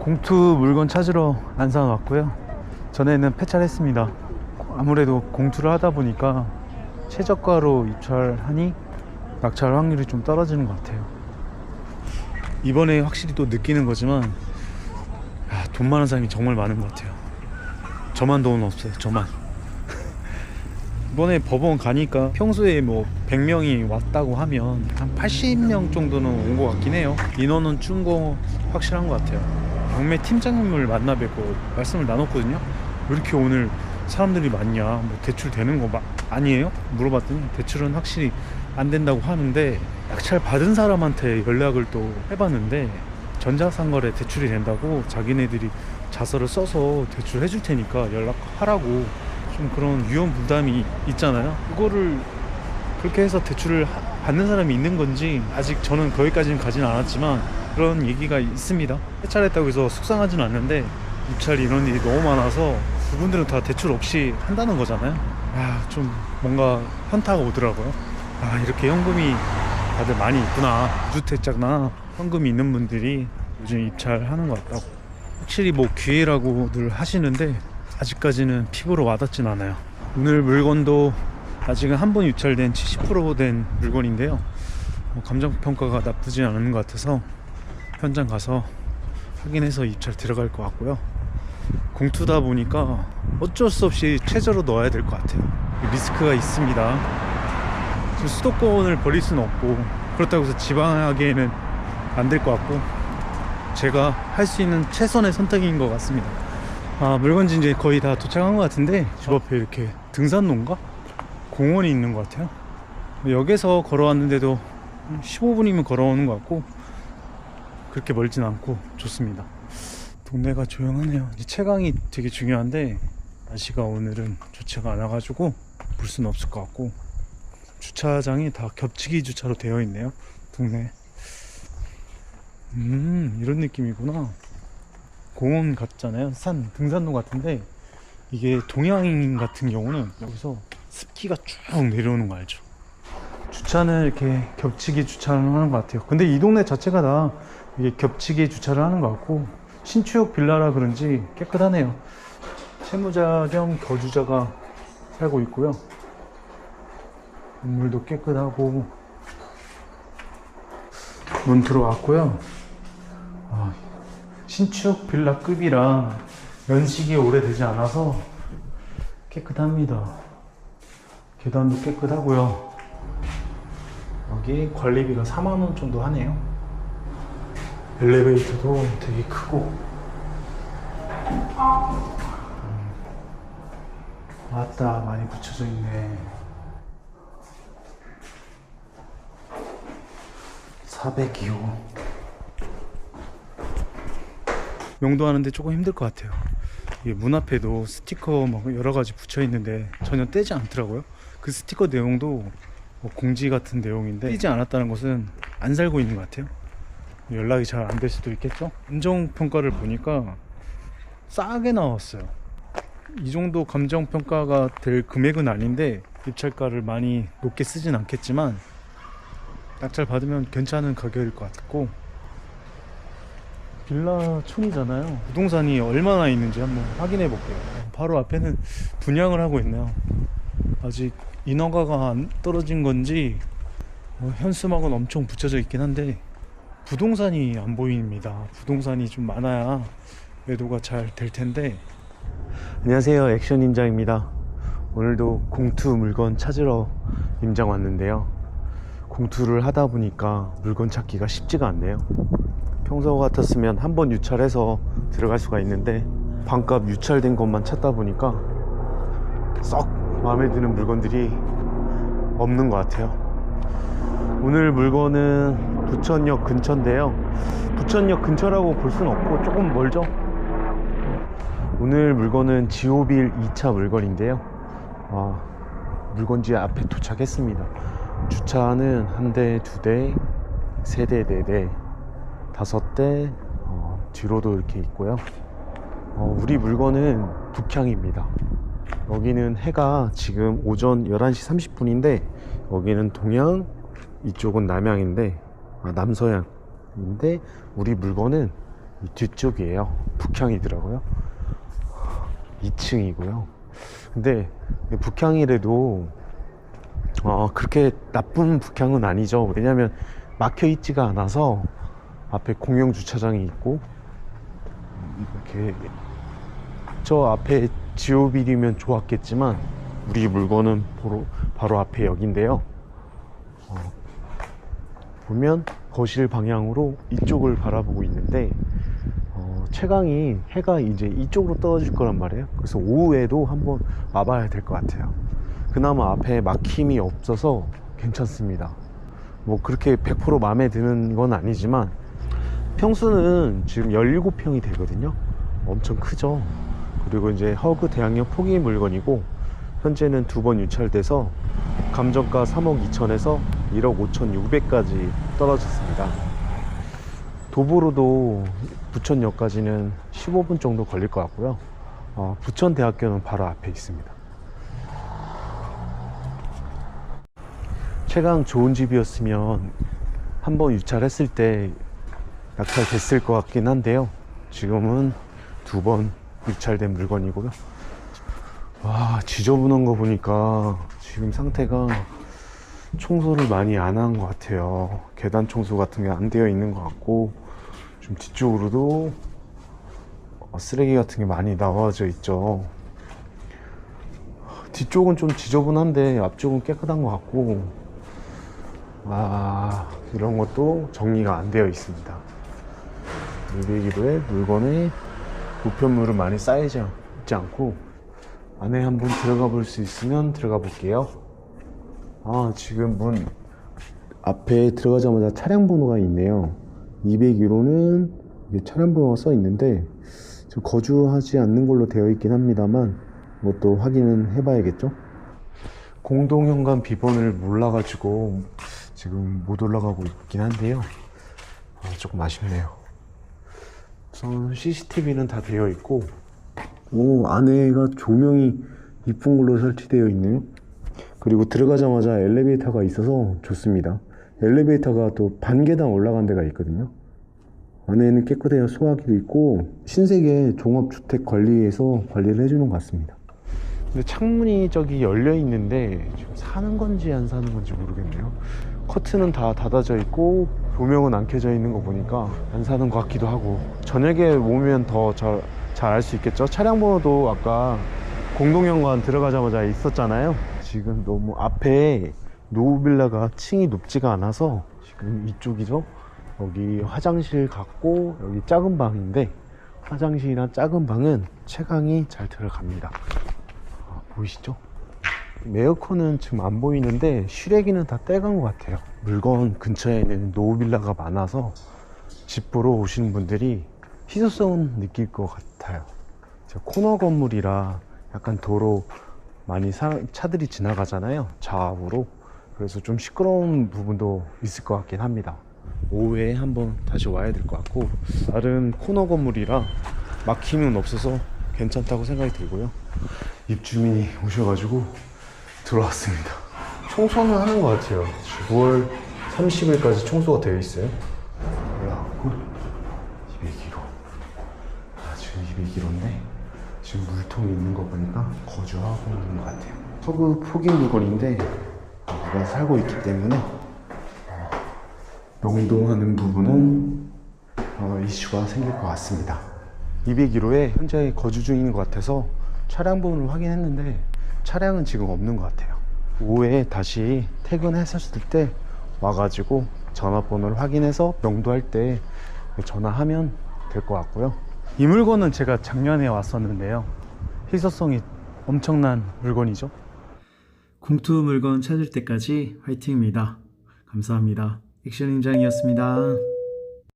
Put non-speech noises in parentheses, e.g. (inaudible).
공투 물건 찾으러 안산 왔고요. 전에는 폐차했습니다. 아무래도 공투를 하다 보니까 최저가로 입찰하니 낙찰 확률이 좀 떨어지는 것 같아요. 이번에 확실히 또 느끼는 거지만 야, 돈 많은 사람이 정말 많은 것 같아요. 저만 돈 없어요. 저만. (laughs) 이번에 법원 가니까 평소에 뭐 100명이 왔다고 하면 한 80명 정도는 온 것 같긴 해요. 인원은 준 거 확실한 것 같아요. 경매 팀장님을 만나 뵙고 말씀을 나눴거든요. 왜 이렇게 오늘 사람들이 많냐? 뭐 대출 되는 거 마- 아니에요? 물어봤더니 대출은 확실히 안 된다고 하는데 낙찰 받은 사람한테 연락을 또 해봤는데 전자상거래 대출이 된다고 자기네들이 자서를 써서 대출해 줄 테니까 연락하라고 좀 그런 위험 부담이 있잖아요. 그거를 그렇게 해서 대출을 하- 받는 사람이 있는 건지 아직 저는 거기까지는 가지는 않았지만 그런 얘기가 있습니다. 해찰 했다고 해서 속상하지는 않는데 입찰 인원이 너무 많아서 그분들은 다 대출 없이 한다는 거잖아요. 아, 좀 뭔가 현타가 오더라고요. 아, 이렇게 현금이 다들 많이 있구나. 무주택자나 현금이 있는 분들이 요즘 입찰하는 것 같다고. 확실히 뭐 기회라고 늘 하시는데 아직까지는 피부로 와닿진 않아요. 오늘 물건도 아직은 한 번 유찰된 70%된 물건인데요. 뭐 감정 평가가 나쁘지 않은 것 같아서 현장 가서 확인해서 입찰 들어갈 것 같고요. 공투다 보니까 어쩔 수 없이 최저로 넣어야 될 것 같아요. 리스크가 있습니다. 지금 수도권을 버릴 수는 없고 그렇다고 해서 지방하기에는 안 될 것 같고 제가 할 수 있는 최선의 선택인 것 같습니다. 아 물건지 이제 거의 다 도착한 것 같은데 집 앞에 이렇게 등산로인가 공원이 있는 것 같아요. 역에서 걸어왔는데도 15분이면 걸어오는 것 같고 그렇게 멀진 않고 좋습니다. 동네가 조용하네요. 채광이 되게 중요한데 날씨가 오늘은 좋지가 않아가지고 볼 수는 없을 것 같고 주차장이 다 겹치기 주차로 되어 있네요. 동네. 음 이런 느낌이구나. 공원 같잖아요. 산 등산로 같은데 이게 동양인 같은 경우는 여기서 습기가 쭉 내려오는 거 알죠? 주차는 이렇게 겹치기 주차를 하는 것 같아요. 근데 이 동네 자체가 다 이게 겹치기 주차를 하는 것 같고 신축 빌라라 그런지 깨끗하네요. 채무자 겸 거주자가 살고 있고요. 건물도 깨끗하고 문 들어왔고요. 아, 신축 빌라급이라 연식이 오래되지 않아서 깨끗합니다. 계단도 깨끗하고요. 여기 관리비가 4만원 정도 하네요. 엘리베이터도 되게 크고. 음. 맞다, 많이 붙여져 있네. 402호. 용도하는데 조금 힘들 것 같아요. 문 앞에도 스티커 막 여러 가지 붙여 있는데 전혀 떼지 않더라고요. 그 스티커 내용도 뭐 공지 같은 내용인데 떼지 않았다는 것은 안 살고 있는 것 같아요. 연락이 잘 안 될 수도 있겠죠. 감정 평가를 보니까 싸게 나왔어요. 이 정도 감정 평가가 될 금액은 아닌데 입찰가를 많이 높게 쓰진 않겠지만 낙찰 받으면 괜찮은 가격일 것 같고 빌라촌이잖아요. 부동산이 얼마나 있는지 한번 확인해 볼게요. 바로 앞에는 분양을 하고 있네요. 아직 인허가가 안 떨어진 건지 뭐 현수막은 엄청 붙여져 있긴 한데 부동산이 안 보입니다. 부동산이 좀 많아야 매도가 잘 될 텐데. 안녕하세요. 액션 임장입니다. 오늘도 공투 물건 찾으러 임장 왔는데요. 공투를 하다 보니까 물건 찾기가 쉽지가 않네요. 평소 같았으면 한 번 유찰해서 들어갈 수가 있는데 반값 유찰된 것만 찾다 보니까 썩 마음에 드는 물건들이 없는 것 같아요. 오늘 물건은 부천역 근처인데요. 부천역 근처라고 볼 수는 없고 조금 멀죠. 오늘 물건은 지오빌 2차 물건인데요. 아, 물건지 앞에 도착했습니다. 주차는 한 대, 두 대, 세 대, 네 대, 다섯 대, 어, 뒤로도 이렇게 있고요. 어, 우리 물건은 북향입니다. 여기는 해가 지금 오전 11시 30분인데 여기는 동양, 이쪽은 남양인데 아, 남서양인데 우리 물건은 이 뒤쪽이에요. 북향이더라고요. 2층이고요. 근데 이 북향이라도 어, 그렇게 나쁜 북향은 아니죠. 왜냐면 막혀 있지가 않아서 앞에 공영 주차장이 있고 이렇게 저 앞에 지오빌이면 좋았겠지만 우리 물건은 바로, 바로 앞에 여긴데요. 어, 보면 거실 방향으로 이쪽을 바라보고 있는데 어, 채광이 해가 이제 이쪽으로 떨어질 거란 말이에요. 그래서 오후에도 한번 와봐야 될 것 같아요. 그나마 앞에 막힘이 없어서 괜찮습니다. 뭐 그렇게 100% 마음에 드는 건 아니지만 평수는 지금 17평이 되거든요. 엄청 크죠. 그리고 이제 허그 대항력 포기 물건이고 현재는 두 번 유찰돼서 감정가 3억 2천에서 1억 5천 6백까지 떨어졌습니다. 도보로도 부천역까지는 15분 정도 걸릴 것 같고요. 어, 부천대학교는 바로 앞에 있습니다. 최강 좋은 집이었으면 한번 유찰했을 때 낙찰됐을 것 같긴 한데요. 지금은 두 번 유찰된 물건이고요. 와, 지저분한 거 보니까 지금 상태가 청소를 많이 안 한 것 같아요. 계단 청소 같은 게 안 되어 있는 것 같고, 좀 뒤쪽으로도 어, 쓰레기 같은 게 많이 나와져 있죠. 뒤쪽은 좀 지저분한데 앞쪽은 깨끗한 것 같고, 아, 이런 것도 정리가 안 되어 있습니다. 200kg의 물건에 우편물은 많이 쌓이지 않고, 안에 한번 들어가 볼 수 있으면 들어가 볼게요. 아, 지금 문 앞에 들어가자마자 차량 번호가 있네요. 201호는 차량 번호가 써 있는데, 저 거주하지 않는 걸로 되어 있긴 합니다만, 뭐또 확인은 해봐야겠죠? 공동현관 비번을 몰라가지고 지금 못 올라가고 있긴 한데요. 아, 조금 아쉽네요. 우선 CCTV는 다 되어 있고, 오, 안에가 조명이 이쁜 걸로 설치되어 있네요. 그리고 들어가자마자 엘리베이터가 있어서 좋습니다. 엘리베이터가 또 반계단 올라간 데가 있거든요. 안에는 깨끗해요. 소화기도 있고 신세계 종합주택 관리에서 관리를 해주는 것 같습니다. 근데 창문이 저기 열려 있는데 지금 사는 건지 안 사는 건지 모르겠네요. 커튼은 다 닫아져 있고 조명은 안 켜져 있는 거 보니까 안 사는 것 같기도 하고 저녁에 오면 더 잘 알 수 있겠죠. 차량 번호도 아까 공동현관 들어가자마자 있었잖아요. 지금 너무 앞에 노후빌라가 층이 높지가 않아서 지금 이쪽이죠. 여기 화장실 같고 여기 작은 방인데 화장실이랑 작은 방은 채광이 잘 들어갑니다. 아, 보이시죠? 에어컨은 지금 안 보이는데 실외기는 다 떼간 것 같아요. 물건 근처에는 노후빌라가 많아서 집 보러 오시는 분들이 희소성은 느낄 것 같아요. 코너 건물이라 약간 도로 많이 사- 차들이 지나가잖아요. 좌우로. 그래서 좀 시끄러운 부분도 있을 것 같긴 합니다. 오후에 한번 다시 와야 될 것 같고 다른 코너 건물이라 막힘은 없어서 괜찮다고 생각이 들고요. 입주민이 오셔가지고 들어왔습니다. 청소는 하는 것 같아요. 9월 30일까지 청소가 되어 있어요. 올라왔고 200kg. 아, 지금 200kg인데 물통이 있는 거 보니까 거주하고 있는 것 같아요. 서구 포기 물건인데 누가 살고 있기 때문에 어, 명동하는 부분은 어, 이슈가 생길 것 같습니다. 201호에 현재 거주 중인 것 같아서 차량 번호를 확인했는데 차량은 지금 없는 것 같아요. 오후에 다시 퇴근했었을 때 와가지고 전화번호를 확인해서 명도할 때 전화하면 될 것 같고요. 이 물건은 제가 작년에 왔었는데요. 희소성이 엄청난 물건이죠. 공투 물건 찾을 때까지 화이팅입니다. 감사합니다. 액션 인장이었습니다.